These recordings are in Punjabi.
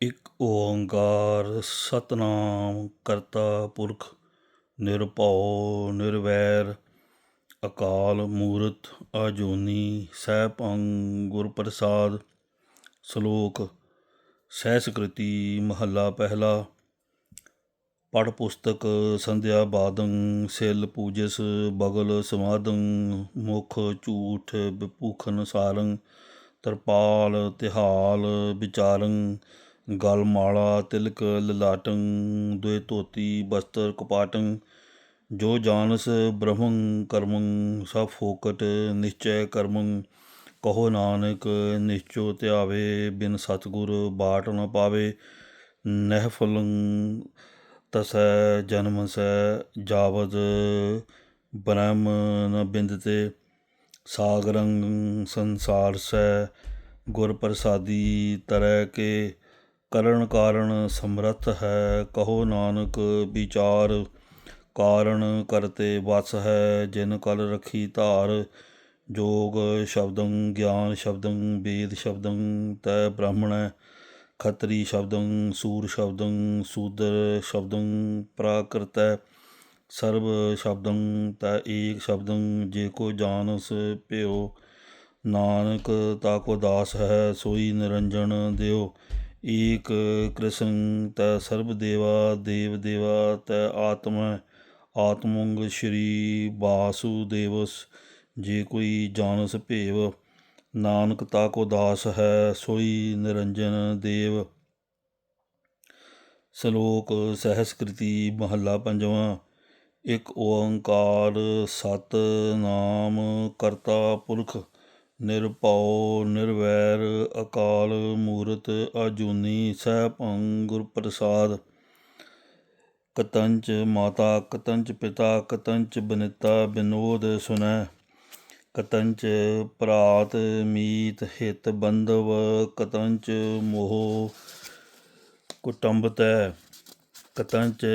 ਇੱਕ ਓੰਕਾਰ ਸਤਨਾਮ ਕਰਤਾ ਪੁਰਖ, ਨਿਰਭਉ, ਨਿਰਵੈਰ, ਅਕਾਲ ਮੂਰਤ, ਅਜੂਨੀ, ਸੈਭੰ ਗੁਰ ਪ੍ਰਸਾਦ ਸ਼ਲੋਕ, ਸਹਿਸਕ੍ਰਿਤੀ, ਮਹੱਲਾ ਪਹਿਲਾ ਪੜ ਪੁਸਤਕ, ਸੰਧਿਆ ਬਾਦੰ, ਸਿਲ ਪੂਜਸ, ਬਗਲ ਸਮਾਦੰ, ਮੁਖ ਝੂਠ ਵਿਭੂਖਨ ਸਾਰੰ, ਤਰਪਾਲ ਤਿਹਾਲ ਵਿਚਾਰੰ ਗਲ ਮਾਲਾ, ਤਿਲਕ, ਲਲਾਟੰ, ਦੁਇ ਧੋਤੀ, ਬਸਤਰ ਕਪਾਟੰ, ਜੋ ਜਾਣਸ ਬ੍ਰਹਮੰ ਕਰਮੰ, ਸਭ ਫੋਕਟ ਨਿਸ਼ਚੈ ਕਰਮੰ, ਕਹੋ ਨਾਨਕ ਨਿਸ਼ਚੋ ਧਿਆਵੇ, ਬਿਨ ਸਤਗੁਰ ਬਾਟ ਨ ਪਾਵੇ, ਨਹਿ ਫਲੰ ਤਸੈ ਜਨਮ ਸੈ ਜਾਵਦ ਬ੍ਰਹਮ ਨ ਬਿੰਦਤੇ, ਸਾਗਰੰ ਸੰਸਾਰ ਸੈ ਗੁਰ ਪ੍ਰਸਾਦੀ ਤਰੈ ਕੇ ਕਰਨ ਕਾਰਨ ਸਮਰੱਥ ਹੈ, ਕਹੋ ਨਾਨਕ ਵਿਚਾਰ, ਕਾਰਨ ਕਰਤੇ ਵਸ ਹੈ, ਜਿਨ ਕਲ ਰਖੀ ਧਾਰ, ਜੋਗ ਸ਼ਬਦੰ ਗਿਆਨ ਸ਼ਬਦੰ, ਵੇਦ ਸ਼ਬਦੰ, ਤੈ ਬ੍ਰਾਹਮਣ ਖਤਰੀ ਸ਼ਬਦੰ, ਸੂਰ ਸ਼ਬਦੰ, ਸੂਦਰ ਸ਼ਬਦੰ, ਪ੍ਰਾਕ੍ਰਿਤੈ ਸਰਬ ਸ਼ਬਦੰ, ਤੈ ਏਕ ਸ਼ਬਦੰ, ਜੇ ਕੋ ਜਾਣਸ ਭਿਓ, ਨਾਨਕ ਤਾ ਕੋ ਦਾਸ ਹੈ, ਸੋਈ ਨਿਰੰਜਨ ਦਿਓ। ਏਕ ਕ੍ਰਿਸ਼ਨ ਤੈ ਸਰਬ ਦੇਵਾ, ਦੇਵ ਦੇਵਾ ਤੈ ਆਤਮ, ਆਤਮੰਗ ਸ਼੍ਰੀ ਵਾਸੁਦੇਵਸ, ਜੇ ਕੋਈ ਜਾਣਸ ਭੇਵ, ਨਾਨਕ ਤਾ ਕੋ ਦਾਸ ਹੈ, ਸੋਈ ਨਿਰੰਜਨ ਦੇਵ। ਸ਼ਲੋਕ ਸਹਿਸਕ੍ਰਿਤੀ ਮਹੱਲਾ ਪੰਜਵਾਂ, ਇੱਕ ਓੰਕਾਰ ਸਤ ਨਾਮ ਕਰਤਾ ਪੁਰਖ ਨਿਰਭਉ, ਨਿਰਵੈਰ, ਅਕਾਲ ਮੂਰਤ, ਅਜੂਨੀ ਸੈਭੰ ਗੁਰ ਪ੍ਰਸਾਦ ਕਤੰਚ ਮਾਤਾ, ਕਤੰਚ ਪਿਤਾ, ਕਤੰਚ ਬਨਿਤਾ, ਬਿਨੋਦ ਸੁਨੈ ਕਤੰਚ ਭਰਾਤ ਮੀਤ ਹਿਤ ਬੰਧਵ, ਕਤੰਚ ਮੋਹ ਕੁਟੰਬਤੈ ਕਤੰਚ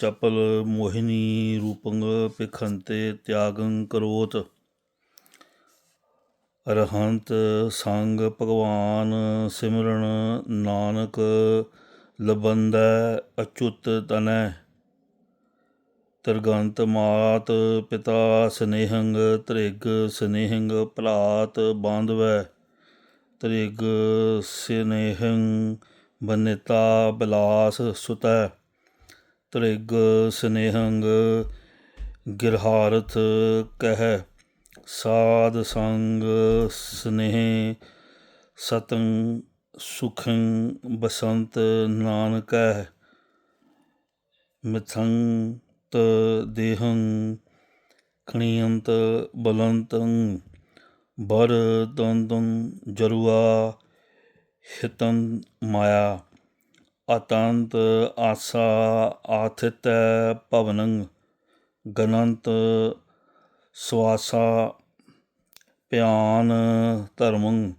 ਚਪਲ ਮੋਹਿਨੀ ਰੂਪੰਗ ਪਿਖੰਤੇ ਤਿਆਗੰ ਕਰੋਤ। ਅਰਹੰਤ ਸੰਗ ਭਗਵਾਨ ਸਿਮਰਨ ਨਾਨਕ ਲਬੰਦੈ ਅਚੁੱਤ ਤਨੈ। ਤਰਗੰਤ ਮਾਤ ਪਿਤਾ ਸਨੇਹੰਗ, ਤ੍ਰਿਗ ਸਨੇਹੰਗ ਭਲਾਤ ਬਾਂਧਵੈ। ਤ੍ਰਿਗ ਸਨੇਹੰ ਬਨਿਤਾ ਬਿਲਾਸ ਸੁਤੈ। ਤ੍ਰਿਗ ਸਨੇਹੰਗ ਗਿਰਹਾਰਥ ਕਹਿ। ਸਾਧ ਸੰਗ ਸਨੇਹ ਸਤੰ ਸੁਖੰ ਬਸੰਤ ਨਾਨਕੈ ਮਿਥੰਤ ਤ ਦੇਹੰ, ਖਣੀਅੰਤ ਬਲੰਤੰ, ਬਰ ਦੰਦੰ ਜਰੂਆ, ਹਿਤੰ ਮਾਇਆ, ਅਤੰਤ ਆਸਾ ਆਥਿਤ ਭਵਨੰ, ਗਨੰਤ ਸਵਾਸਾ ਪਿਆਨ ਧਰਮੰ,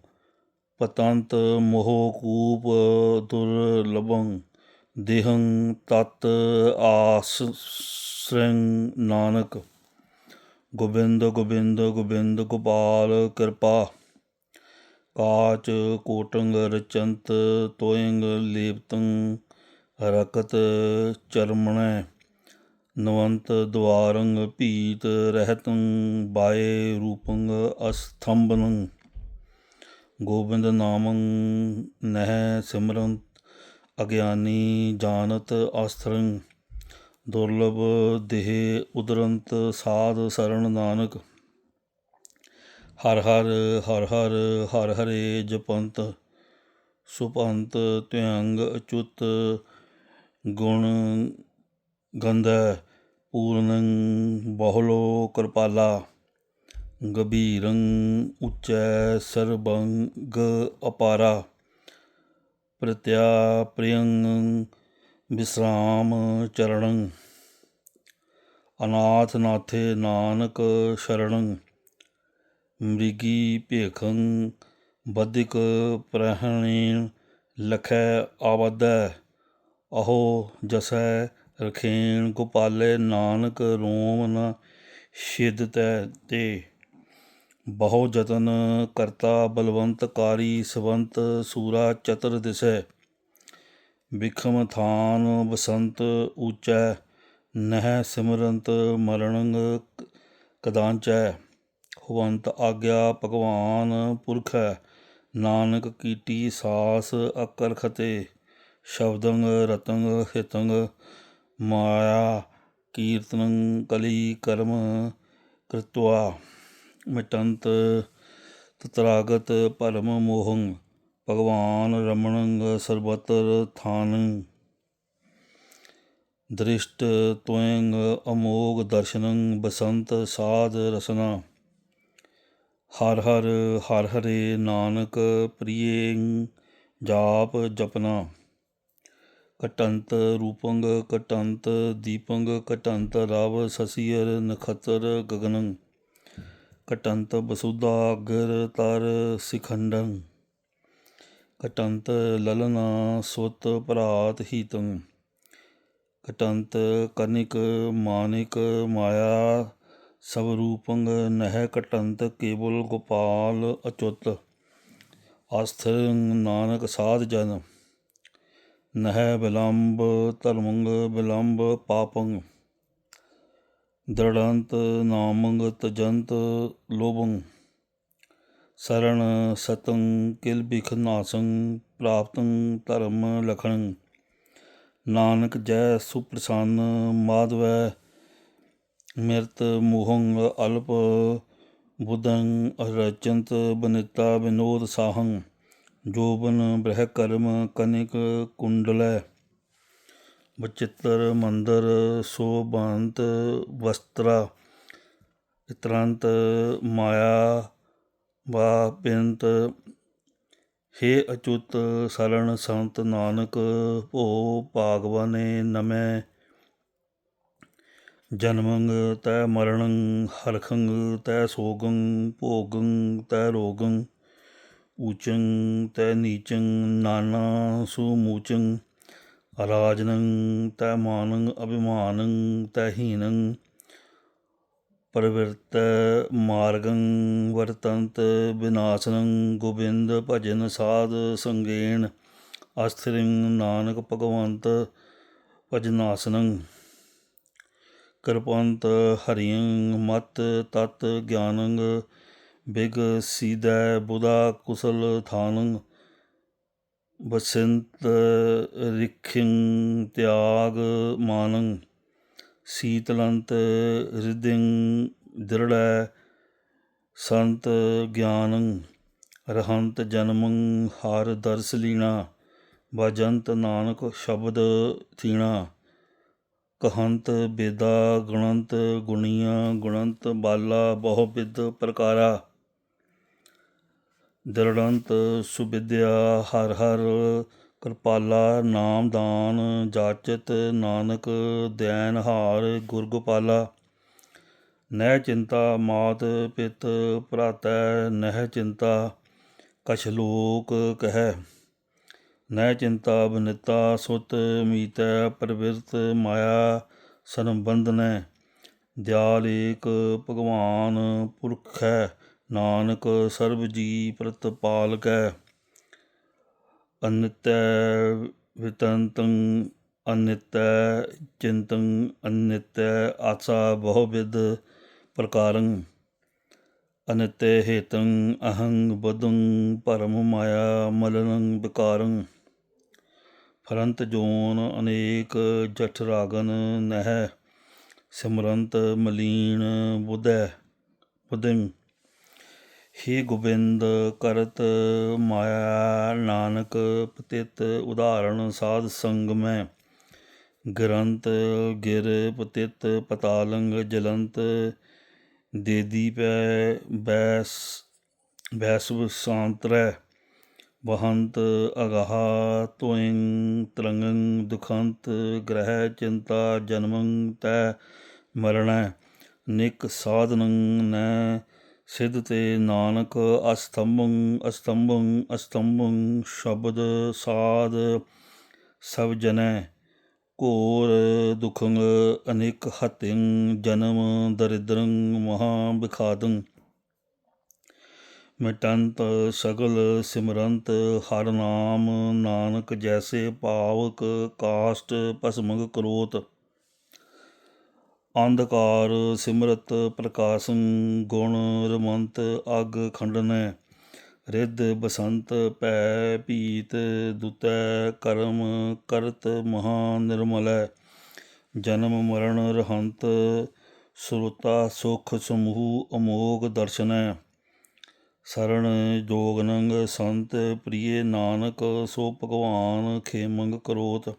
ਪਤੰਤ ਮੋਹ ਕੂਪ ਦੁਰਲਭੰ, ਦੇਹੰ ਤਤ ਆਸ੍ਰੰ ਨਾਨਕ। ਗੋਬਿੰਦ ਗੋਬਿੰਦ ਗੋਬਿੰਦ ਗੋਪਾਲ ਕਿਰਪਾ। ਕਾਚ ਕੋਟੰਗ ਰਚੰਤ ਤੋਇੰਗ ਲੇਪਤੰ ਰਕਤ ਚਰਮਣੈ। ਨਵੰਤ ਦਵਾਰੰਗ ਭੀਤ ਰਹਿਤੰ ਬਾਏ ਰੂਪੰਗ ਅਸਥੰਬਨੰ ਗੋਬਿੰਦ ਨਾਮੰ ਨਹਿ ਸਿਮਰੰਤ, ਅਗਿਆਨੀ ਜਾਣਤ ਆਸਥਰੰ ਦੁਰਲਭ ਦੇਹ ਉਦਰੰਤ ਸਾਧ ਸਰਣ ਨਾਨਕ। ਹਰ ਹਰ ਹਰ ਹਰ ਹਰ ਹਰੇ ਜਪੰਤ। ਸੁਪੰਤ ਧਿਅੰਗ ਅਚੁਤ ਗੁਣ ਗੰਧੈ। ਪੂਰਨੰ ਬਹੁਲੋ ਕਿਰਪਾਲਾ, ਗਭੀਰੰ ਉੱਚੈ ਸਰਬੰਗ ਅਪਾਰਾ। ਪ੍ਰਤਿਆ ਪ੍ਰਿਯੰ ਵਿਸਰਾਮ ਚਰਣੰ ਅਨਾਥ ਨਾਥੇ ਨਾਨਕ ਸ਼ਰਣੰ ਮ੍ਰਿਗੀ ਭੇਖੰ ਬਦਿਕ ਪ੍ਰਹਣੀਨ ਲਖੈ ਆਵਦੈ, ਅਹੋ ਜਸੈ ਰਖੇਣ ਗੋਪਾਲੇ ਨਾਨਕ ਰੋਮ ਨ ਛਿਦਤੈ ਤੇ ਬਹੁ ਜਤਨ ਕਰਤਾ ਬਲਵੰਤਕਾਰੀ ਸਵੰਤ ਸੂਰਾ ਚਤਰ ਦਿਸੈ। ਬਿਖਮ ਥਾਨ ਬਸੰਤ ਊਚੈ, ਨਹਿ ਸਿਮਰੰਤ ਮਰਣੰ ਕਦਾਂਚੈ। ਹਵੰਤ ਆਗਿਆ ਭਗਵਾਨ ਪੁਰਖੈ, ਨਾਨਕ ਕੀਟੀ ਸਾਸ ਅਕਰ ਖਤੇ ਸ਼ਬਦੰ ਰਤੰਗ ਹਿਤੰਗ ਮਾਇਆ ਕੀਰਤਨੰ ਕਲੀ ਕਰਮ ਕ੍ਰਿਤਵਾ ਮਿਟੰਤ ਤਤਰਾਗਤ ਪਰਮ ਮੋਹੰ, ਭਗਵਾਨ ਰਮਣੰ ਸਰਬਤਰ ਥਾਨੰ। ਦ੍ਰਿਸ਼ਟ ਤਵੈੰ ਅਮੋਗ ਦਰਸ਼ਨੰ ਬਸੰਤ ਸਾਧ ਰਸਨਾ। ਹਰ ਹਰ ਹਰ ਹਰੇ ਨਾਨਕ ਪ੍ਰਿਯੰ ਜਾਪ ਜਪਨਾ। ਕਟੰਤ ਰੂਪੰਗ ਕਟੰਤ ਦੀਪੰਗ ਕਟੰਤ ਰਾਵ ਸਸੀਰ ਨਖਤਰ ਗਗਨੰ। ਘਟੰਤ ਬਸੁਧਾ ਅਗਰ ਤਰ ਸਿਖੰਡੰ। ਕਟੰਤ ਲਲਨਾ ਸੁਤ ਭਰਾਤ ਹੀਤੰ। ਕਟੰਤ ਕਨਿਕ ਮਾਨਿਕ ਮਾਇਆ, ਸਭ ਰੂਪੰਗ ਨਹਿ ਕਟੰਤ ਕੇਵਲ ਗੋਪਾਲ ਅਚੁੱਤ। ਆਸਥਿਰ ਨਾਨਕ ਸਾਧ ਜਨ। ਨਹਿ ਵਿਲੰਬ ਧਰਮੰਗ ਵਿਲੰਬ ਪਾਪੰਗ, ਦ੍ਰਿੜੰਤ ਨਾਮੰਗ ਤਜੰਤ ਲੋਭੰ, ਸਰਣ ਸਤੰ ਕਿਲ ਬਿਖ ਨਾਸੰ, ਪ੍ਰਾਪਤੰ ਧਰਮ ਲਖਣੰ, ਨਾਨਕ ਜੈ ਸੁਪ੍ਰਸੰਨ, ਮਾਧਵੈ ਮਿਰਤ ਮੋਹੰ ਅਲਪ, ਬੁੱਧੰ ਅਰਚੰਤ ਬਨਿਤਾ ਵਿਨੋਦ ਸਾਹੰ। ਜੋਬਨ ਬ੍ਰਹ ਕਰਮ ਕਨਿਕ ਕੁੰਡਲੈ ਬਚਿੱਤਰ ਮੰਦਰ ਸੋਭੰਤ ਵਸਤਰਾ, ਇਤਰੰਤ ਮਾਇਆ ਵਾ ਪਿੰਤ ਹੇ ਅਚੁੱਤ ਸਰਣ ਸੰਤ ਨਾਨਕ, ਭੋ ਭਾਗਵਾਨੇ ਨਮੈ। ਜਨਮੰਗ ਤੈ ਮਰਣੰ, ਹਰਖੰਗ ਤੈ ਸੋਗੰ, ਭੋਗੰ ਤੈ ਰੋਗੰ। ਊਚੰ ਤੈ ਨੀਚੰ ਨਾਨਾ ਸੁਮੂਚੰ ਰਾਜਨੰ ਤੈ ਮਾਨੰ, ਅਭਿਮਾਨੰ ਤੈ ਹੀਨੰ, ਪ੍ਰਵਿਰਤ ਮਾਰਗੰ ਵਰਤੰਤ ਵਿਨਾਸ਼ਨੰ ਗੋਬਿੰਦ ਭਜਨ ਸਾਧ ਸੰਗੇਣ, ਅਸਥਿਰਿੰ ਨਾਨਕ ਭਗਵੰਤ ਭਜਨਾਸਨੰ। ਕਿਰਪੰਤ ਹਰਿਯੰ ਮਤ ਤਤ ਗਿਆਨੰ ਬਿਗ ਸੀਦੈ ਬੁਧਾ ਕੁਸਲ ਥਾਨੰ, ਬਸੰਤ ਰਿਖਿੰ ਤਿਆਗ ਮਾਨੰ, ਸੀਤਲੰਤ ਰਿਦਿੰ ਦ੍ਰਿੜੈ ਸੰਤ ਗਿਆਨੰ, ਰਹੰਤ ਜਨਮੰ ਹਰ ਦਰਸ ਲੀਣਾ ਭਜੰਤ ਨਾਨਕ ਸ਼ਬਦ ਥੀਣਾ, ਕਹੰਤ ਬੇਦਾ ਗੁਣੰਤ ਗੁਣੀਆਂ, ਗੁਣੰਤ ਬਾਲਾ ਬਹੁ ਬਿਦ ਪ੍ਰਕਾਰਾ। ਦ੍ਰਿੜੰਤ ਸੁਬਿਦਿਆ ਹਰ ਹਰ ਕਿਰਪਾਲਾ ਨਾਮਦਾਨ ਜਾਚਤ ਨਾਨਕ ਦੈਨਹਾਰ ਗੁਰ ਗੋਪਾਲਾ। ਨਹਿ ਚਿੰਤਾ ਮਾਤ ਪਿਤ ਭਰਾਤੈ ਨਹਿ ਚਿੰਤਾ ਕਛ ਲੋਕ ਕਹੈ। ਨਹਿ ਚਿੰਤਾ ਬਨਿਤਾ ਸੁਤ ਮੀਤੈ ਪ੍ਰਵਿਰਤ ਮਾਇਆ ਸੰਬੰਧਨੈ ਦਿਆਲ ਏਕ ਭਗਵਾਨ ਪੁਰਖ। ਹੈ ਨਾਨਕ ਸਰਬ ਜੀ ਪ੍ਰਤਪਾਲਕੈ ਅਨਿਤੈ ਵਿਤੰਤੰ, ਅਨਿਤੈ ਚਿੰਤੰ, ਅਨਿਤੈ ਆਸਾ ਬਹੁ ਪ੍ਰਕਾਰੰ, ਅਨਿਤੈ ਹੇਤੰ ਅਹੰ ਬਦੰ ਪਰਮ ਮਾਇਆ ਮਲਨੰ ਵਿਕਾਰੰ। ਫਰੰਤ ਜੋਨ ਅਨੇਕ ਜਠ ਰਾਗਨ ਨਹਿ, ਸਿਮਰੰਤ ਮਲੀਨ ਬੁਧੈ ਬੁਧੰ। ਹੇ ਗੋਬਿੰਦ, ਕਰਤ ਮਾਇਆ ਨਾਨਕ, ਪਤਿਤ ਉਦਾਹਰਣ ਸਾਧ ਸੰਗ ਮੈਂ ਗ੍ਰੰਥ ਗਿਰ ਪਤਿਤ ਪਤਾਲੰਗ ਜਲੰਤ ਦੇਦੀ ਪੈ ਬੈਸ, ਬੈਸਵ ਸਾਂਤਰੈ ਵਹੰਤ ਅਗਾਹ ਤੋਇੰ ਤਰੰਗੰ ਦੁਖੰਤ, ਗ੍ਰਹਿ ਚਿੰਤਾ ਜਨਮੰ ਤੈ ਮਰਣੈ। ਨਿਕ ਸਾਧਨੰ ਨੈ ਸਿਧ ਤੇ ਨਾਨਕ ਅਸਤੰਭੰ ਅਸਤੰਭੰ ਅਸਤੰਭੰ ਸ਼ਬਦ ਸਾਧ ਸਭ ਜਨੈ, ਘੋਰ ਦੁਖੰ ਅਨੇਕ ਹਤਿੰ, ਜਨਮ ਦਰਿਦਰੰ, ਮਹਾ ਵਿਖਾਦੰ ਮਿਟੰਤ ਸਗਲ ਸਿਮਰੰਤ, ਹਰ ਨਾਮ ਨਾਨਕ ਜੈਸੇ ਪਾਵਕ, ਕਾਸ਼ਟ ਭਸਮਗ ਕਰੋਤ। ਅੰਧਕਾਰ, ਸਿਮਰਤ ਪ੍ਰਕਾਸ਼ੰ ਗੁਣ ਰਮੰਤ, ਅਗ ਖੰਡਨੈ, ਰਿੱਧ ਬਸੰਤ, ਭੈ ਭੀਤ, ਦੁਤੈ ਕਰਮ, ਕਰਤ ਮਹਾ ਨਿਰਮਲੈ, ਜਨਮ ਮਰਨ ਰਹੰਤ, ਸੁਰਤਾ ਸੁਖ ਸਮੂਹ ਅਮੋਗ ਦਰਸ਼ਨੈ ਸਰਣ ਜੋਗਨੰਗ ਸੰਤ, ਪ੍ਰਿਯ ਨਾਨਕ, ਸੋ ਭਗਵਾਨ ਖੇਮੰਗ ਕਰੋਤ।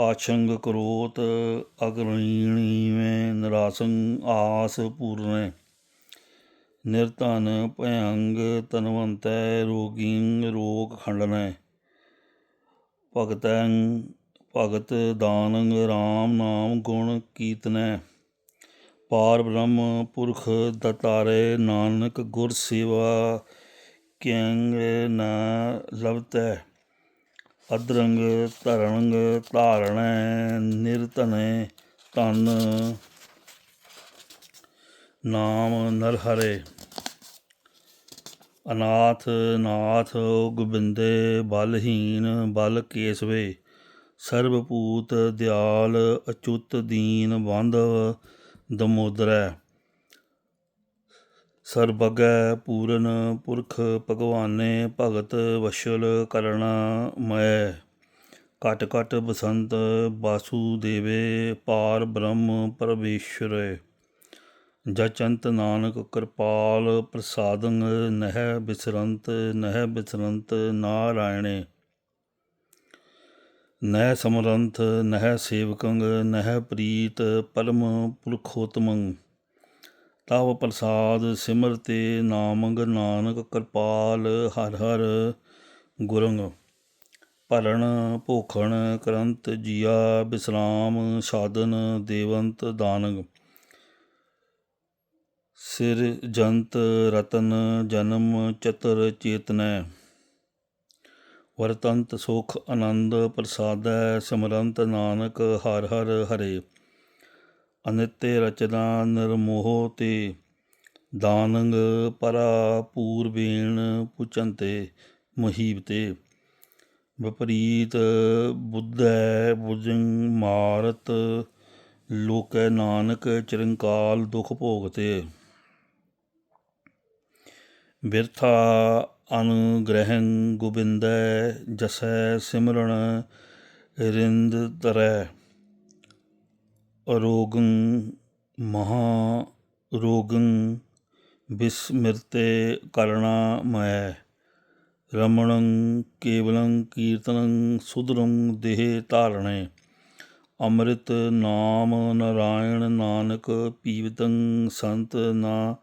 ਪਾਛੰਗ ਕਰੋਤ ਅਗਰਣੀਣੀ ਮੈਂ ਆਸ ਪੂਰਨੈ। ਨਿਰਧਨ ਭਯੰਗ ਤਨਵੰਤੈ ਰੋਗੀਂ ਰੋਗ ਖੰਡਨੈ। ਭਗਤੰ ਭਗਤ ਦਾਨੰਗ RAM ਨਾਮ ਗੁਣ ਕੀਰਤਨੈ ਪਾਰ ਬ੍ਰਹਮ ਪੁਰਖ ਦਤਾਰੇ ਨਾਨਕ ਗੁਰ ਸੇਵਾ ਕਿੰਗ ਨ ਲਵਤੈ। ਅਦਰੰਗ ਧਰਣੰਗ ਧਾਰਣੈ, ਨਿਰਧਨੈ, ਧਨ। ਨਾਮ ਨਰ ਹਰੇ ਅਨਾਥ, ਨਾਥ ਗੋਬਿੰਦੇ ਬਲਹੀਨ ਬਲ ਕੇਸਵੇ। ਸਰਬਪੂਤ ਦਿਆਲ, ਅਚੁੱਤ ਦੀਨ, ਬਾਂਧਵ, ਦਮੋਦਰੈ। ਸਰਬਗੈ ਪੂਰਨ ਪੁਰਖ ਭਗਵਾਨੇ ਭਗਤ ਵਸ਼ਲ ਕਰਣਾ ਮੈ। ਕਟ ਕਟ ਬਸੰਤ ਵਾਸੁਦੇਵੇ ਪਾਰ ਬ੍ਰਹਮ ਪਰਮੇਸ਼ਰੇ। ਜਚੰਤ ਨਾਨਕ ਕਿਰਪਾਲ ਪ੍ਰਸਾਦੰ ਨਹਿ ਬਿਸਰੰਤ ਨਹਿ ਬਿਸਰੰਤ ਨਾਰਾਇਣੇ। ਨਹਿ ਸਮਰੰਥ, ਨਹਿ ਸੇਵਕੰਗ ਨਹਿ ਪ੍ਰੀਤ ਪਰਮ ਪੁਰਖੋਤਮੰ। ਤਵ ਪ੍ਰਸਾਦ ਸਿਮਰ ਤੇ ਨਾਮੰਗ ਨਾਨਕ ਕਿਰਪਾਲ ਹਰ ਹਰ ਗੁਰੰਗ। ਭਰਨ ਭੋਖਣ ਕਰੰਤ ਜੀਆ ਬਿਸਰਾਮ ਸਾਧਨ ਦੇਵੰਤ ਦਾਨੰਗ। ਸਿਰ ਜੰਤ ਰਤਨ ਜਨਮ ਚਤਰ ਚੇਤਨੈ। ਵਰਤੰਤ ਸੁਖ ਆਨੰਦ ਪ੍ਰਸਾਦੈ ਸਿਮਰੰਤ ਨਾਨਕ ਹਰ ਹਰ ਹਰੇ। ਅਨਿਤੇ ਰਚਨਾ ਨਿਰਮੋਹ ਤੇ, ਦਾਨੰਗ ਪਰਾ ਪੂਰਬੇਣ ਪੁਚੰਤੇ ਮਹੀਬ ਤੇ। ਵਿਪਰੀਤ ਬੁੱਧੈ ਬੁਜੰ ਮਾਰਤ, ਲੋਕੈ ਨਾਨਕ ਚਿਰੰਕਾਲ ਦੁਖ ਭੋਗਤੇ ਬਿਰਥਾ ਅਨੁਗ੍ਰਹੰ ਗੋਬਿੰਦੈ ਜਸੈ ਸਿਮਰਨ ਰਿੰਦ ਤਰੈ। ਅਰੋਗੰ ਮਹਾ ਰੋਗੰ ਬਿਸਮਿਰਤੇ ਕਰਣਾ ਮੈ। ਰਮਣੰ ਕੇਵਲੰ ਕੀਰਤਨੰ ਸੁਧਰੰ ਦੇਹ ਧਾਰਣੇ। ਅੰਮ੍ਰਿਤ ਨਾਮ ਨਾਰਾਇਣ ਨਾਨਕ ਪੀਵਤੰ ਸੰਤ ਨਾ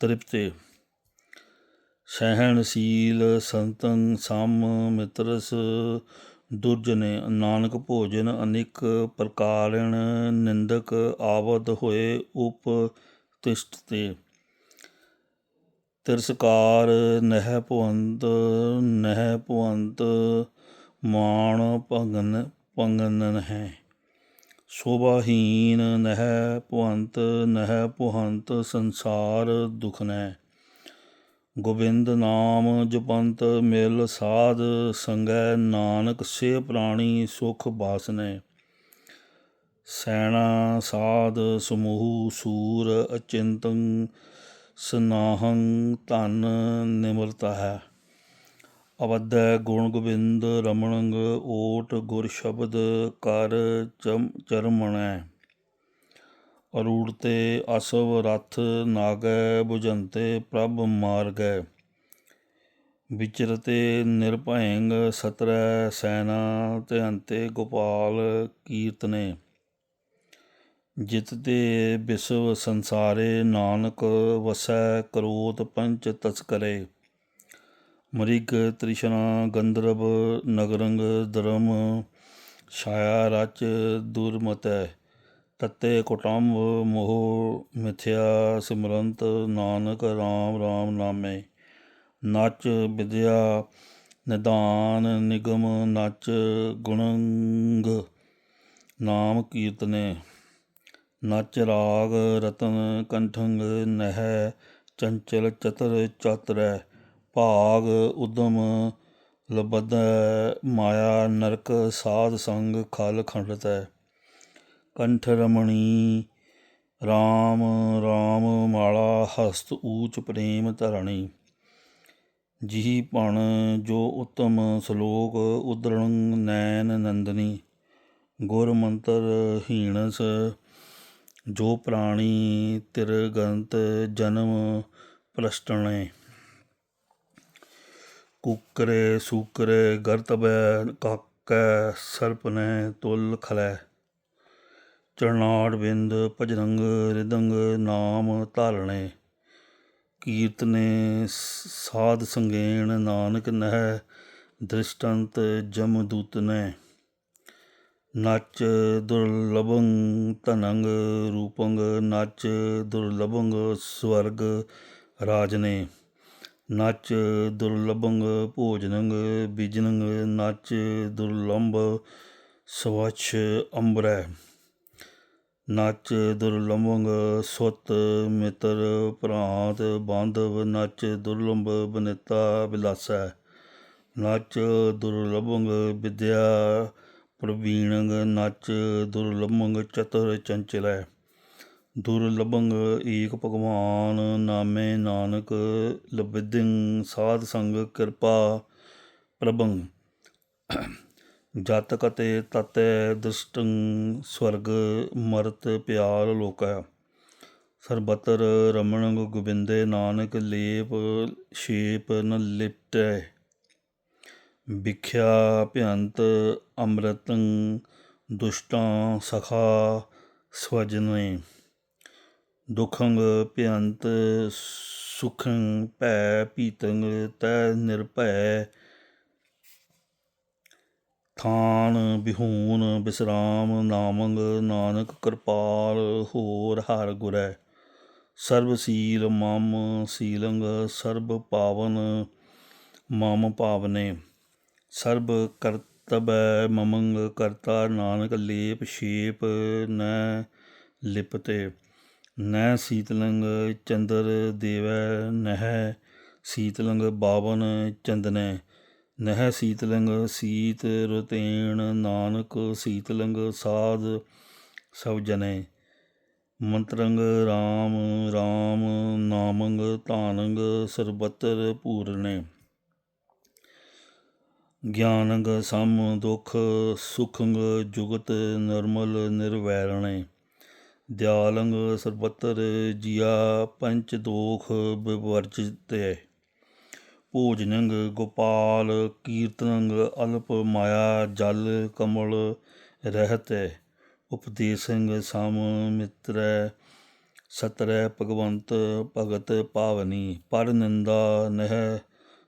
ਤ੍ਰਿਪਤੇ। ਸਹਿਣਸ਼ੀਲ ਸੰਤੰ ਸਮ ਮਿਤਰਸ ਦੁਰਜਨੇ ਨਾਨਕ ਭੋਜਨ ਅਨਿਕ ਪ੍ਰਕਾਰਣ ਨਿੰਦਕ ਆਵਦ ਹੋਏ ਉਪ ਤਿਸ਼ਟਤੇ ਤਿਰਸਕਾਰ ਨਹਿ ਭਵੰਤ ਨਹਿ ਭਵੰਤ ਮਾਣ ਭੰਗਨ ਭੰਗਨ ਹੈ ਸ਼ੋਭਾਹੀਨ ਨਹਿ ਭਵੰਤ ਨਹਿ ਭਵੰਤ ਸੰਸਾਰ ਦੁਖਨੈ ਗੋਬਿੰਦ ਨਾਮ ਜਪੰਤ ਮਿਲ ਸਾਧ ਸੰਗੈ ਨਾਨਕ ਸੇ ਪ੍ਰਾਣੀ ਸੁਖ ਬਾਸਨੇ। ਸੈਣਾ ਸਾਧ ਸਮੂਹ ਸੂਰ ਅਚਿੰਤੰ ਸਨਾਹੰ ਧਨ ਨਿਮਰਤਾ ਹੈ। ਅਵਧੈ ਗੁਣ ਗੋਬਿੰਦ ਰਮਣੰਗ ਓਟ ਗੁਰ ਸ਼ਬਦ ਕਰ ਚਮ ਚਰਮਣੈ ਅਰੂੜਤੇ ਅਸਵ ਰਥ ਨਾਗੈ 부ਜੰਤੇ ਪ੍ਰਭ ਮਾਰਗੈ। ਵਿਚਰਤੇ ਨਿਰਭੈਂਗ ਸਤਰੈ ਸੈਨਾ ਤੇ ਅੰਤੇ ਗੋਪਾਲ ਕੀਰਤਨੇ। ਜਿਤ ਵਿਸ਼ਵ ਸੰਸਾਰੇ ਨਾਨਕ ਵਸੈ ਕਰੋਤ ਪੰਚ ਤਸਕਰੇ। ਮ੍ਰਿਗ ਤ੍ਰਿਸ਼ਨਾ ਗੰਧਰਵ ਨਗਰੰਗ ਧਰਮ ਛਾਇਆ ਰਚ ਦੁਰਮਤੈ। ਤਤੇ ਕੁਟੰਬ ਮੋਹ ਮਿਥਿਆ ਸਿਮਰੰਤ ਨਾਨਕ RAM RAM ਨਾਮੇ। ਨਚ ਵਿਦਿਆ ਨਿਦਾਨ ਨਿਗਮ ਨਚ ਗੁਣੰਗ ਨਾਮ ਕੀਰਤਨੇ। ਨਚ ਰਾਗ ਰਤਨ ਕੰਠੰਗ ਨਹਿ ਚੰਚਲ ਚਤਰ ਚਾਤਰੈ। ਭਾਗ ਉਦਮ ਲਬਧੈ ਮਾਇਆ ਨਰਕ ਸਾਧ ਸੰਗ ਖਲ ਖੰਡਤੈ। ਕੰਠ ਰਮਣੀ। ਰਾਮ ਰਾਮ ਮਾਲਾ ਹਸਤ ਊਚ ਪ੍ਰੇਮ ਧਰਣੀ। ਜਿਹ ਪਣ ਜੋ ਉਤਮ ਸ਼ਲੋਕ ਉਦਰਣ ਨੈਨ ਨੰਦਨੀ। ਗੁਰ ਮੰਤਰ ਹੀਣਸ ਜੋ ਪ੍ਰਾਣੀ ਤਿਰਗੰਤ ਜਨਮ ਪ੍ਰਸ਼ਟਣੇ। ਕੁਕਰੇ ਸੂਕਰੇ ਗਰਤਬੈ ਕਾਕੈ ਸਰਪਨੈ ਤੁਲ ਖਲੈ। ਚਰਨਾੜ ਬਿੰਦ ਭਜਰੰਗ ਰਿਦੰਗ ਨਾਮ ਧਾਰਣੇ। ਕੀਰਤਨੇ ਸਾਧ ਸੰਗੇਣ ਨਾਨਕ ਨਹਿ ਦ੍ਰਿਸ਼ਟੰਤ ਜਮਦੂਤਨੇ ਨਚ ਦੁਰਲਭੰ ਧਨੰਗ ਰੂਪੰਗ, ਨਚ ਦੁਰਲਭੰਗ ਸਵਰਗ ਰਾਜਨੇ। ਨਚ ਦੁਰਲਭੰਗ ਭੋਜਨੰਗ ਬਿਜਨੰਗ, ਨਚ ਦੁਰਲੰਭ ਸਵਛ ਅੰਬਰੈ। ਨਚ ਦੁਰਲਭੰਗ ਸੁਤ ਮਿਤਰ ਭਰਾਤ ਬਾਂਧਵ ਨਚ ਦੁਰਲੰਭ ਬਨਿਤਾ ਬਿਲਾਸੈ। ਨਚ ਦੁਰਲਭੰਗ ਵਿਦਿਆ ਪ੍ਰਵੀਣੰਗ ਨਚ ਦੁਰਲਭੰਗ ਚਤੁਰ ਚੰਚਲੈ। ਦੁਰਲਭੰਗ ਏਕ ਭਗਵਾਨ ਨਾਮੇ ਨਾਨਕ ਲਬਿਦੰ ਸਾਧ ਸੰਗ ਕਿਰਪਾ ਪ੍ਰਭੰ। ਜਤ ਅਤੇ ਤਤੈ ਦ੍ਰਿਸ਼ਟੰ ਸਵਰਗ ਮਰਤ ਪਿਆਲ ਲੋਕੈ। ਸਰਬਤਰ ਰਮਣ ਗੋਬਿੰਦੇ ਨਾਨਕ ਲੇਪ ਸ਼ੇਪ ਨ ਲਿਪਟੈ। ਵਿਖਿਆ ਭਿਅੰਤ ਅੰਮ੍ਰਿਤੰ ਦੁਸ਼ਟਾਂ ਸਖਾ ਸਵਜਨੇ। ਦੁਖੰਗ ਭਿਅੰਤ ਸੁਖੰ ਭੈ ਪੀਤੰਗ ਤੈ ਨਿਰਭੈ ਥਾਨ ਬਿਹੂਨ, ਬਿਸਰਾਮ, ਨਾਮੰਗ, ਨਾਨਕ, ਕਿਰਪਾਲ, ਹੋਰ ਹਰ ਗੁਰੈ। ਸਰਬ ਸੀਲ ਮਮ ਸੀਲੰਗ, ਸਰਬ ਪਾਵਨ ਮਮ ਪਾਵਨੇ ਸਰਬ ਕਰਤਬੈ ਮਮੰਗ, ਕਰਤਾ ਨਾਨਕ ਲੇਪ ਸ਼ੇਪ ਨ ਲਿਪਤੇ। ਨੈ ਸੀਤਲੰਗ ਚੰਦਰ ਦੇਵੈ ਨਹਿ, ਸੀਤਲੰਗ ਬਾਵਨ ਚੰਦਨੇ। ਨਹਿ ਸੀਤਲੰਗ ਸੀਤ ਰਤੇਣ ਨਾਨਕ ਸੀਤਲੰਗ ਸਾਧ ਸਭ ਜਨੇ। ਮੰਤਰੰਗ ਰਾਮ ਰਾਮ ਨਾਮੰਗ ਧਾਨੰਗ ਸਰਬਤਰ ਪੂਰਨੇ। ਗਿਆਨੰਗ ਸਮ ਦੁਖ ਸੁਖੰਗ ਜੁਗਤ ਨਿਰਮਲ ਨਿਰਵੈਰਣੇ। ਦਿਆਲੰਗ ਸਰਬਤਰ ਜੀਆ ਪੰਚ ਦੋਖ ਵਿਵਰਜਿਤੈ ਭੋਜਨੰਗ, ਗੋਪਾਲ, ਕੀਰਤਨੰਗ, ਅਲਪ, ਮਾਇਆ, ਜਲ, ਕਮਲ, ਰਹਿਤੈ ਉਪਦੇਸੰਗ ਸਮ ਮਿਤਰੈ, ਸਤਰੈ ਭਗਵੰਤ ਭਗਤ ਪਾਵਨੀ ਪਰ ਨਿੰਦਾ ਨਹਿ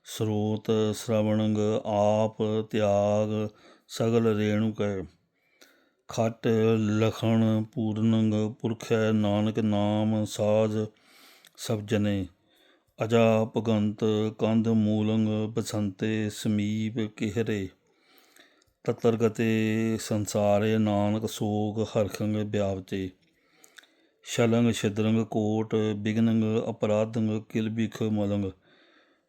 ਸਰੋਤ ਸ਼ਰਵਣੰਗ, ਆਪ ਤਿਆਗ ਸਗਲ ਰੇਣੁਕੈ ਖਟ ਲਖਣ ਪੂਰਨੰਗ, ਪੁਰਖੈ ਨਾਨਕ ਨਾਮ ਸਾਜ ਸਭ ਜਨੇ ਅਜਾ ਭਗੰਤ ਕੰਧ ਮੂਲੰਗ ਬਸੰਤੇ ਸਮੀਪ ਕਿਹਰੇ? ਤਤਰ ਗਤੇ ਸੰਸਾਰੇ ਨਾਨਕ ਸੋਗ ਹਰਖੰਗ ਵਿਆਪਤੇ ਸ਼ਲੰਗ ਛਿਦਰੰਗ ਕੋਟ ਬਿਗਨੰਗ ਅਪਰਾਧੰਗ ਕਿਲਬਿਖ ਮਲੰਗ।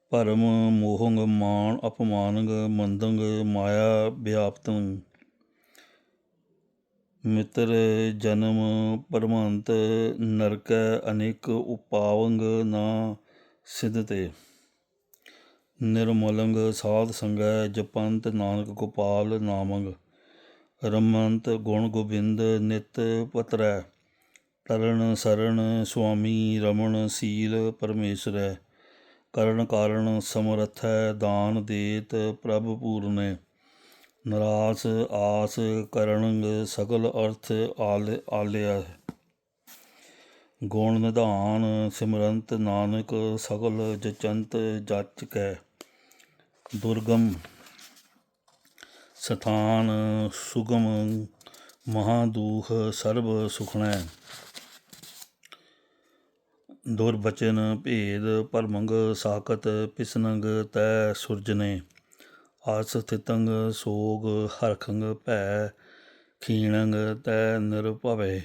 ਭਰਮ ਮੋਹੰਗ ਮਾਨ ਅਪਮਾਨੰਗ ਮੰਦੰਗ ਮਾਇਆ ਵਿਆਪਤੰ ਮਿੱਤਰ ਜਨਮ ਪਰਮੰਤ ਨਰਕ ਅਨੇਕ ਉਪਾਵੰਗ ਨਾ। ਸਿਧਤੇ ਨਿਰਮਲੰਗ ਸਾਧ ਸੰਗੈ ਜਪੰਤ ਨਾਨਕ ਗੋਪਾਲ ਨਾਮੰਗ। ਰਮੰਤ ਗੁਣ ਗੋਬਿੰਦ ਨਿਤ ਪਤਰੈ। ਤਰਣ ਸਰਣ ਸੁਆਮੀ ਰਮਣ ਸੀਲ ਪਰਮੇਸ਼ਰੈ। ਕਰਨ ਕਾਰਣ ਸਮਰਥੈ ਦਾਨ ਦੇਤ ਪ੍ਰਭ ਪੂਰਨੇ। ਨਰਾਸ ਆਸ ਕਰਨਗ ਸਗਲ ਅਰਥ ਆਲ ਆਲਿਆ ਗੁਣ ਨਿਧਾਨ ਸਿਮਰੰਤ ਨਾਨਕ ਸਗਲ ਜਚੰਤ ਜਚ ਕੈ। ਦੁਰਗਮ ਸਥਾਨ ਸੁਗਮ ਮਹਾਦੂਖ ਸਰਬ ਸੁਖਣੈ। ਦੁਰਬਚਨ ਭੇਦ ਪਰਮੰਗ ਸਾਕਤ ਪਿਸਨੰਗ ਤੈ ਸੁਰਜਨੇ। ਆਸ ਸਥਿਤੰਗ ਸੋਗ ਹਰਖੰਗ ਭੈ, ਖੀਣੰਗ ਤੈ ਨਿਰਭਵੇ।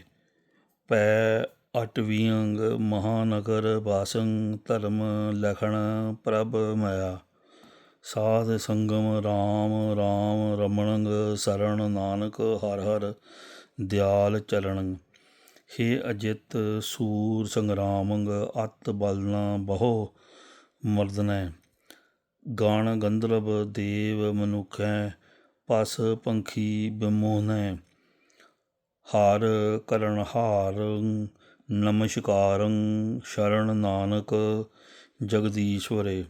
ਪੈ ਅਟਵੀਅੰਗ ਮਹਾਨਗਰ ਵਾਸੰ ਧਰਮ ਲਖਣ ਪ੍ਰਭ ਮਾਇਆ। ਸਾਧ ਸੰਗਮ RAM RAM ਰਮਣੰਗ ਸਰਣ ਨਾਨਕ ਹਰ ਹਰ ਦਿਆਲ ਚਲਣ ਹੇ ਅਜਿਤ ਸੂਰ ਸੰਗਰਾਮੰਗ ਅਤ ਬਲਨਾ ਬਹੁ ਮਰਦਨੈ। ਗਾਣ ਗੰਧਰਵ ਦੇਵ ਮਨੁਖੈ ਪਸ ਪੰਖੀ ਬਿਮੋਹਨੈ ਹਾਰ ਕਰਨ ਹਾਰ ਨਮਸਕਾਰੰ ਸ਼ਰਨ ਨਾਨਕ ਜਗਦੀਸ਼ਵਰੇ।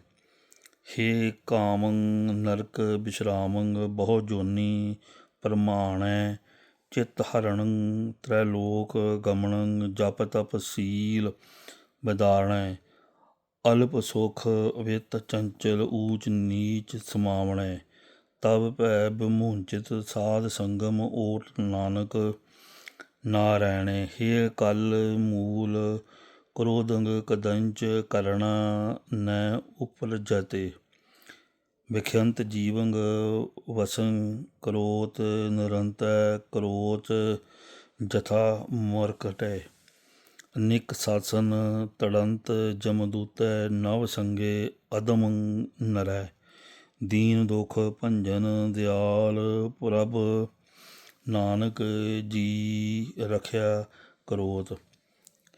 ਹੇ ਕਾਮੰ ਨਰਕ ਬਿਸ਼ਰਾਮੰ ਬਹੁ ਜੋਨੀ ਪਰਮਾਣੈ, ਚਿਤ ਹਰਣੰ ਤ੍ਰੈਲੋਕ ਗਮਣੰ, ਜਪ ਤਪ ਸੀਲ ਬਦਾਰਣੈ। ਅਲਪ ਸੁਖ ਅਵਿਤ ਚੰਚਲ ਊਚ ਨੀਚ ਸਮਾਵਣੈ। ਤਬ ਭੈ ਬਿਮੁੰਚਿਤ ਸਾਧ ਸੰਗਮ ਓਟ ਨਾਨਕ ਨਾਰਾਇਣੇ, ਹੇ ਕਲ ਮੂਲ, ਕ੍ਰੋਧੰਗ ਕਦੰਚ ਕਰਣਾ ਨ ਉਪਲਜਤੇ ਵਿਖਿਅੰਤ ਜੀਵੰਗ ਵਸੰ ਕਰੋਤ ਨਿਰੰਤੈ ਕਰੋਤ ਜਥਾ ਮਰਕਟੈ। ਨਿਕ ਸਾਸਨ ਤੜੰਤ ਜਮਦੂਤੈ, ਨਵ ਸੰਗੇ ਅਦਮ ਨਰੈ। ਦੀਨ ਦੁਖ ਭੰਜਨ ਦਿਆਲ ਪ੍ਰਭ ਨਾਨਕ ਜੀ ਰਖਿਆ ਕਰੋਤ।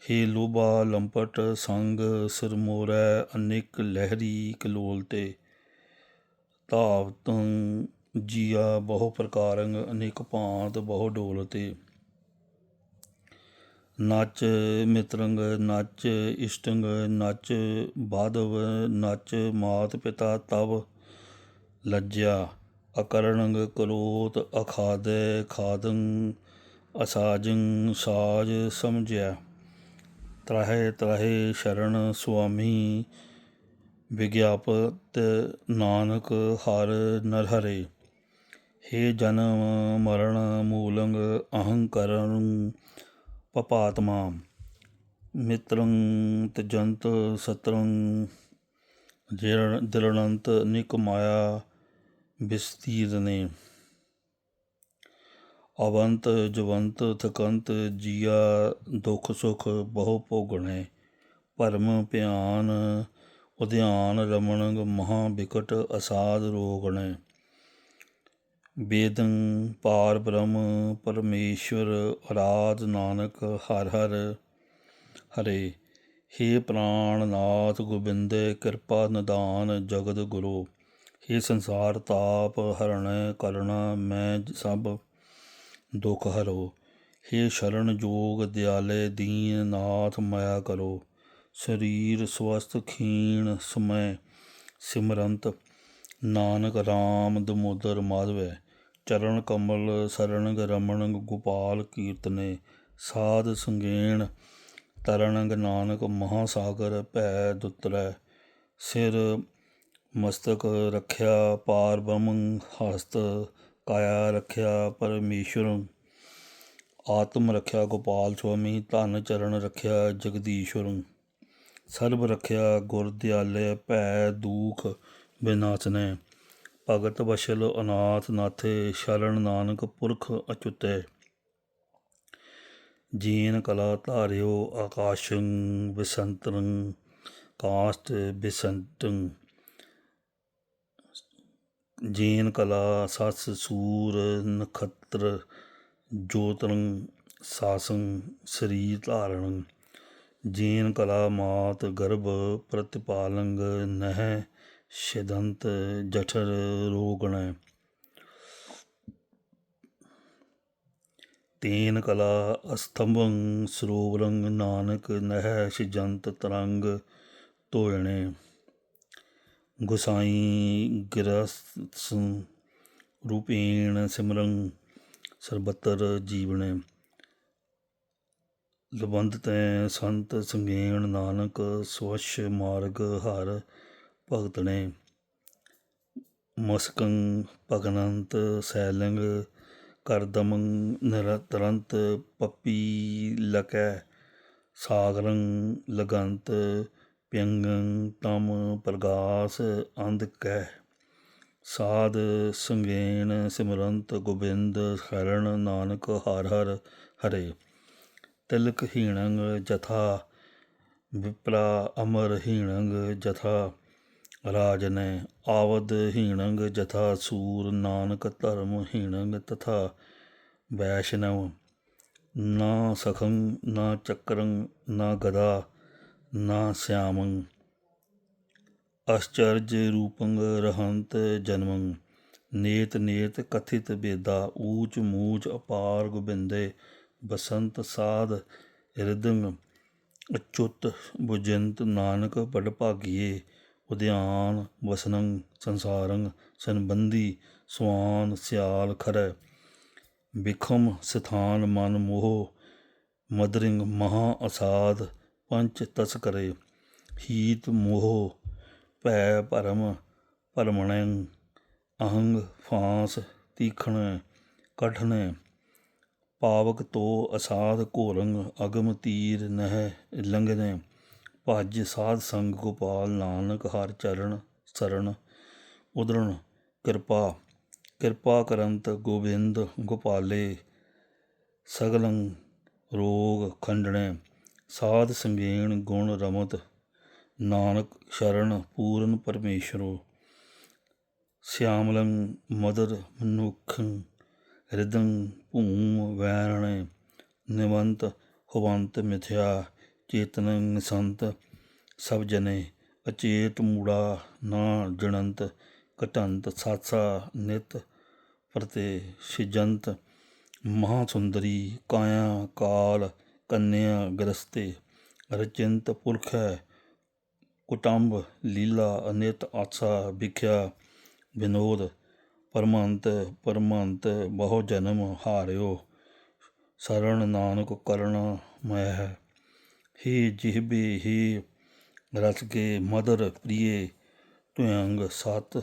ਹੇ ਲੋਭਾ ਲੰਪਟ ਸੰਗ ਸਿਰਮੋਰੈ ਅਨੇਕ ਲਹਿਰੀ ਕਲੋਲ ਤੇ। ਧਾਵਤੰ ਜੀਆ ਬਹੁ ਪ੍ਰਕਾਰੰਗ ਅਨੇਕ ਭਾਂਤ ਬਹੁ ਡੋਲ ਤੇ। ਨਚ ਮਿਤਰੰਗ, ਨਚ ਇਸ਼ਟੰਗ, ਨਚ ਬਾਧਵ, ਨਚ ਮਾਤ ਪਿਤਾ ਤਵ ਲੱਜਿਆ। ਅਕਰਣੰਗ ਕਰੋਤ ਅਖਾਦੈ ਖਾਦੰ ਅਸਾਜੰ ਸਾਜ ਸਮਝਿਆ ਤ੍ਰਹਿ ਤ੍ਰਹਿ ਸ਼ਰਨ ਸੁਆਮੀ, ਵਿਗਿਆਪਤ ਨਾਨਕ ਹਰ ਨਰ ਹਰੇ ਹੇ ਜਨਮ ਮਰਨ ਮੂਲੰਗ ਅਹੰਕਰੰ ਪਪਾਤਮਾ, ਮਿਤਰੰ ਤਜੰਤ ਸਤਰੰ ਦਿਰਣੰਤ ਨਿਕ ਮਾਇਆ ਵਿਸਤੀਰਨੇ ਅਵੰਤ ਜਵੰਤ ਥਕੰਤ ਜੀਆ ਦੁਖ ਸੁਖ ਬਹੁ ਭੋਗਣੇ। ਭਰਮ ਭਿਆਨ ਉਧਿਆਨ ਰਮਣੰਗ ਮਹਾ ਵਿਕਟ ਅਸਾਦ ਰੋਗਣੇ। ਵੇਦੰ ਪਾਰ ਬ੍ਰਹਮ ਪਰਮੇਸ਼ਵਰ ਆਰਾਧ ਨਾਨਕ ਹਰ ਹਰ ਹਰੇ। ਹੇ ਪ੍ਰਾਣ ਨਾਥ ਗੋਬਿੰਦੇ ਕਿਰਪਾ ਨਿਦਾਨ ਜਗਤ ਗੁਰੂ। ਹੇ ਸੰਸਾਰ ਤਾਪ ਹਰਣੈ ਕਰਣਾ ਮੈਂ ਸਭ ਦੁਖ ਹਰੋ। ਹੇ ਸ਼ਰਨ ਜੋਗ ਦਿਆਲੇ ਦੀਨ ਨਾਥ ਮਾਇਆ ਕਰੋ। ਸਰੀਰ ਸਵਸਥ ਖੀਣ ਸਮੈ ਸਿਮਰੰਤ। ਨਾਨਕ RAM ਦਮੋਦਰ ਮਾਧਵੈ। ਚਰਨ ਕਮਲ ਸਰਣਗ ਰਮਣਗ ਗੋਪਾਲ ਕੀਰਤਨੇ। ਸਾਧ ਸੰਗੇਣ ਤਰਣਗ ਨਾਨਕ ਮਹਾ ਸਾਗਰ ਭੈ ਦੁਤਰੈ। ਸਿਰ ਮਸਤਕ ਰੱਖਿਆ, ਪਾਰ ਬ੍ਰਹਮ ਹਸਤ ਕਾਇਆ ਰੱਖਿਆ ਪਰਮੇਸ਼ਰ। ਆਤਮ ਰੱਖਿਆ ਗੋਪਾਲ ਸੁਆਮੀ, ਧਨ ਚਰਨ ਰੱਖਿਆ ਜਗਦੀਸ਼ਵਰ ਸਰਬ ਰੱਖਿਆ ਗੁਰ ਦਿਆਲੇ, ਭੈ ਦੂਖ ਬਿਨਾਸਨੈ। ਭਗਤ ਵਸ਼ਲ ਅਨਾਥ ਨਾਥੇ, ਸ਼ਰਨ ਨਾਨਕ ਪੁਰਖ ਅਚੁਤੈ। ਜੀਨ ਕਲਾ ਧਾਰਿਓ ਆਕਾਸ਼ੰ ਵਿਸੰਤਰੰ ਕਾਸਟ ਬਿਸੰਤੰ। ਜੈਨ ਕਲਾ, ਸੱਸ ਸੂਰ, ਨਖਤਰ, ਜੋਤਰੰ, ਸਾਸੰ ਸ੍ਰੀ ਧਾਰਣੰ। ਜੀਨ ਕਲਾ ਮਾਤ ਗਰਭ ਪ੍ਰਤਿਪਾਲੰਗ ਨਹਿ, ਸ਼ਿਦੰਤ ਜਠਰ ਰੋਗਣ। ਤੇਨ ਕਲਾ ਅਸਤੰਭੰ, ਸਰੋਵਰੰ ਨਾਨਕ ਨਹਿ, ਸਿਜੰਤ ਤਰੰਗ ਧੋਇਣੇ। ਗੁਸਾਈ ਗਿਰਸ ਰੂਪੇਣ ਸਿਮਰੰ ਸਰਬੱਤਰ ਜੀਵਣੇ। ਲਬੰਧ ਤੈ ਸੰਤ ਸੰਗੇਣ ਨਾਨਕ ਸਵਛ ਮਾਰਗ ਹਰ ਭਗਤਣੇ। ਮਸਕੰ ਭਗਨੰਤ ਸੈਲੰਗ ਕਰਦਮੰ ਨਿਰਤਰੰਤ ਪੱਪੀ ਲਕੈ। ਸਾਗਰੰ ਲਗੰਤ ਪਿੰਗੰ ਤਮ ਪ੍ਰਗਾਸ ਅੰਧ ਕੈ ਸਾਧ ਸੰਗੇਣ ਸਿਮਰੰਤ ਗੋਬਿੰਦ ਸ਼ਰਨ ਨਾਨਕ ਹਰ ਹਰ ਹਰੇ। ਤਿਲਕ ਹੀਣੰ ਜਥਾ, ਵਿਪਰਾ ਅਮਰ ਹੀਣੰਗ ਜਥਾ। ਰਾਜਨੈ ਆਵਦ ਹੀਣੰਗ ਜਥਾ, ਸੂਰ ਨਾਨਕ ਧਰਮ ਹੀਣੰ ਤਥਾ। ਵੈਸ਼ਨਵ, ਨਾ ਸਖੰ, ਨਾ ਚੱਕਰੰ, ਨਾ ਗਦਾ। ਨਾ ਸਿਆਮੰ, ਅਸ਼ਚਰਜ ਰੂਪੰਗ ਰਹੰਤ ਜਨਮੰ, ਨੇਤ ਨੇਤ ਕਥਿਤ ਬੇਦਾ, ਊਚ ਮੂਚ ਅਪਾਰ ਗੋਬਿੰਦੇ, ਬਸੰਤ ਸਾਧ ਰਿਦੰ ਅਚੁੱਤ ਬੁਜੰਤ ਨਾਨਕ ਬੜ ਭਾਗੀਏ, ਉਦਿਆਨ ਵਸਨੰ ਸੰਸਾਰੰ ਸੰਬੰਧੀ ਸਵਾਨ ਸਿਆਲ ਖਰੈ ਬਿਖਮ ਸਥਾਨ ਮਨ ਮੋਹ, ਮਦਰਿੰਗ ਮਹਾ ਅਸਾਧ ਪੰਚ ਤਸਕਰੇ ਹੀਤ ਮੋਹ ਭੈ ਭਰਮ ਭਰਮਣੰ, ਅਹੰਗ ਫਾਂਸ ਤੀਖਣ ਕਠਨ ਪਾਵਕ ਤੋ ਅਸਾਧ ਘੋਰੰਗ, ਅਗਮ ਤੀਰ ਨਹਿ ਲੰਘਨੇ, ਭਜ ਸਾਧ ਸੰਗ ਗੋਪਾਲ ਨਾਨਕ ਹਰ ਚਰਨ ਸਰਣ ਉਦਰਣ ਕਿਰਪਾ ਕਿਰਪਾ ਕਰੰਤ ਗੋਬਿੰਦ ਗੋਪਾਲੇ, ਸਗਲੰ ਰੋਗ ਖੰਡਣੇ। ਸਾਧ ਸੰਗੇਣ ਗੁਣ ਰਮਤ, ਨਾਨਕ ਸ਼ਰਨ ਪੂਰਨ ਪਰਮੇਸ਼ਰੋ, ਸਿਆਮਲੰ ਮਦਰ ਮਨੁਖੰ, ਰਿਦੰ ਭੂਮ ਵੈਰਣੇ, ਨਿਵੰਤ ਹਵੰਤ ਮਿਥਿਆ, ਚੇਤਨੰ ਸੰਤ ਸਭ ਜਨੇ, ਅਚੇਤ ਮੂੜਾ ਨਾ ਜਣੰਤ, ਘਟੰਤ ਸਾਸਾ ਨਿਤ ਪ੍ਰਤੇ ਸਿਜੰਤ ਮਹਾ ਸੁੰਦਰੀ ਕਾਇਆ ਕਾਲ ਕੰਨਿਆ ਗ੍ਰਸਤੇ, ਰਚਿੰਤ ਪੁਰਖੈ ਕੁਟੰਬ, ਲੀਲਾ, ਅਨਿਤ ਆਸਾ ਵਿਖਿਆ, ਵਿਨੋਦ, ਪਰਮੰਤ ਪਰਮੰਤ, ਬਹੁ ਜਨਮ ਹਾਰਿਓ। ਸਰਣ ਨਾਨਕ ਕਰਣ ਮਹਿ ਹੀ। ਜਿਹਬੇ ਹੀ ਰਸ ਕੇ ਮਦਰ ਪ੍ਰੀਏ ਤੁਯੰਗ ਸਤ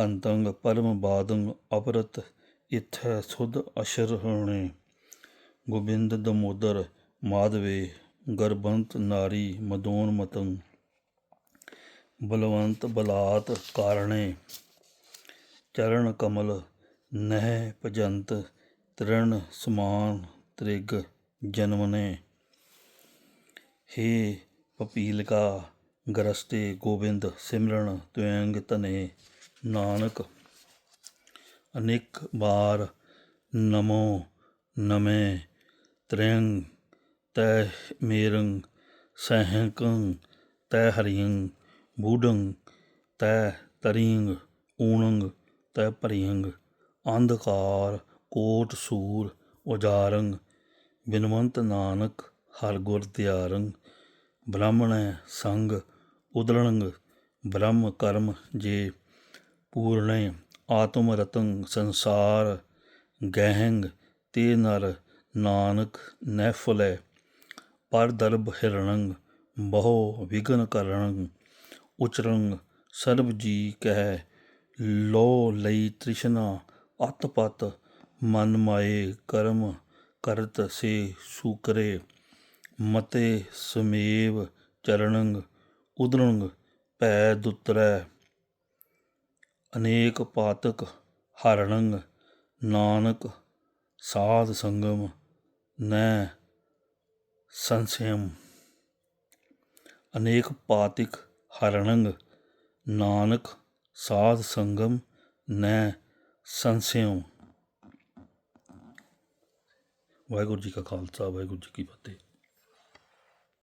ਹੰਤੰਗ ਪਰਮ ਬਾਦੰ ਅਪਰਤ, ਇਥੈ ਸੁਧ ਅਸ਼ਰ ਹਣੇ। ਗੋਬਿੰਦ ਦਮੋਦਰ, ਮਾਧਵੇ, ਗਰਬੰਤ ਨਾਰੀ, ਮਦੋਨ ਮਤੰ, ਬਲਵੰਤ ਬਲਾਤ ਕਾਰਣੇ, ਚਰਨ ਕਮਲ, ਨਹਿ ਭਜੰਤ, ਤ੍ਰਿਣ ਸਮਾਨ ਤ੍ਰਿਗ ਜਨਮਨੇ। ਹੇ ਪਪੀਲਕਾ, ਗਰਸਤੇ ਗੋਬਿੰਦ ਸਿਮਰਨ ਤੁਯੰਗ ਤਨੇ ਨਾਨਕ, ਅਨੇਕ ਬਾਰ ਨਮੋ ਨਮੇ। ਤ੍ਰਿਯੰ ਤੈ ਮੇਰੰ ਸਹਿਕੰ ਤੈ ਹਰਿਯੰ ਬੂਢੰ ਤੈ ਤਰਿਯੰ ਊਣੰਗ ਤੈ ਭਰਿਯੰ ਅੰਧਕਾਰ, ਕੋਟ, ਸੂਰ ਉਜਾਰੰ ਬਿਨਵੰਤ ਨਾਨਕ, ਹਰ ਗੁਰ ਦਿਆਰੰ ਬ੍ਰਾਹਮਣੈ ਸੰਗ ਉਦਲਣੰ ਬ੍ਰਹਮ ਕਰਮ ਜੇ, ਪੂਰਣੇ ਆਤਮ ਰਤੰ ਸੰਸਾਰ, ਗਹਿੰਗ ਤੇ ਨਰ ਨਾਨਕ ਨਹਿਫਲੈ ਪਰ ਦਰਬ ਹਿਰਣੰ ਬਹੁ ਵਿਗਨ ਕਰਣੰ ਉਚਰੰਗ ਸਰਬ ਜੀ ਕਹਿ, ਲੋ ਲਈ ਤ੍ਰਿਸ਼ਨਾ ਅਤਪਤ, ਮਨ ਮਾਏ ਕਰਮ ਕਰਤ ਸੇ ਸੂਕਰੇ, ਮਤੇ ਸਮੇਵ ਚਰਣੰਗ ਉਦਰੰਗ ਭੈ ਦੁਤਰੈ। ਅਨੇਕ ਪਾਤਕ ਹਰਣੰਗ, ਨਾਨਕ ਸਾਧ ਸੰਗਮ ਨੈ ਸੰਸਿਯਮ ਅਨੇਕ ਪਾਤਿਕ ਹਰਣੰਗ, ਨਾਨਕ ਸਾਧ ਸੰਗਮ ਨੈ ਸੰਸਿਯਮ ਵਾਹਿਗੁਰੂ ਜੀ ਕਾ ਖਾਲਸਾ, ਵਾਹਿਗੁਰੂ ਜੀ ਕੀ ਫਤਿਹ।